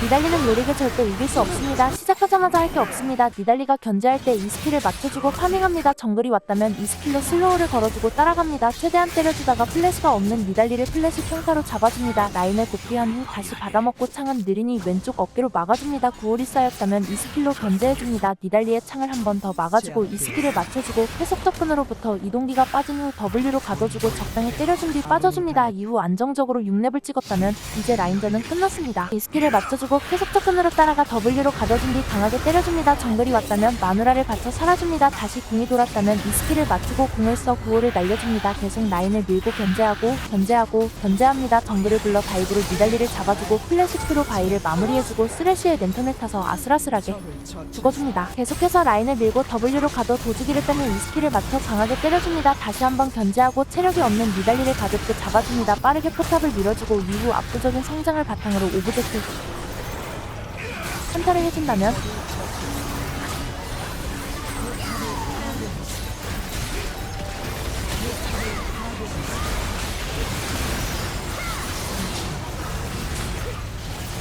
니달리는 요리를 절대 이길 수 없습니다. 시작하자마자 할 게 없습니다. 니달리가 견제할 때 이 스킬을 맞춰주고 파밍합니다. 정글이 왔다면 이 스킬로 슬로우를 걸어주고 따라갑니다. 최대한 때려주다가 플래시가 없는 니달리를 플래시 평타로 잡아줍니다. 라인을 복귀한 후 다시 받아먹고 창은 느리니 왼쪽 어깨로 막아줍니다. 구홀이 쌓였다면 이 스킬로 견제해줍니다. 니달리의 창을 한 번 더 막아주고 이 스킬을 맞춰주고 회속 접근으로부터 이동기가 빠진 후 W로 가둬주고 적당히 때려준 뒤 빠져줍니다. 이후 안정적으로 6렙을 찍었다면 이제 라인전은 끝났습니다. 이 스킬을 맞춰주고 회속 접근으로 따라가 W로 가둬준 뒤 강하게 때려줍니다. 정글이 왔다면 마누라를 받쳐 살아줍니다. 다시 궁이 돌았다면 이 스킬을 맞추고 궁을 써 구호를 날려줍니다. 계속 라인을 밀고 견제하고 견제하고 견제합니다. 정글을 불러 다이브로 니달리를 잡아주고 플래시트로 바이를 마무리해주고 쓰레쉬의 랜턴을 타서 아슬아슬하게 죽어줍니다. 계속해서 라인을 밀고 W로 가둬 도주기를 빼는 이 스킬을 맞춰 강하게 때려줍니다. 다시 한번 견제하고 체력이 없는 니달리를 가볍게 잡아줍니다. 빠르게 포탑을 밀어주고 이후 압도적인 성장을 바탕으로 오브젝트 선사를 해준다면?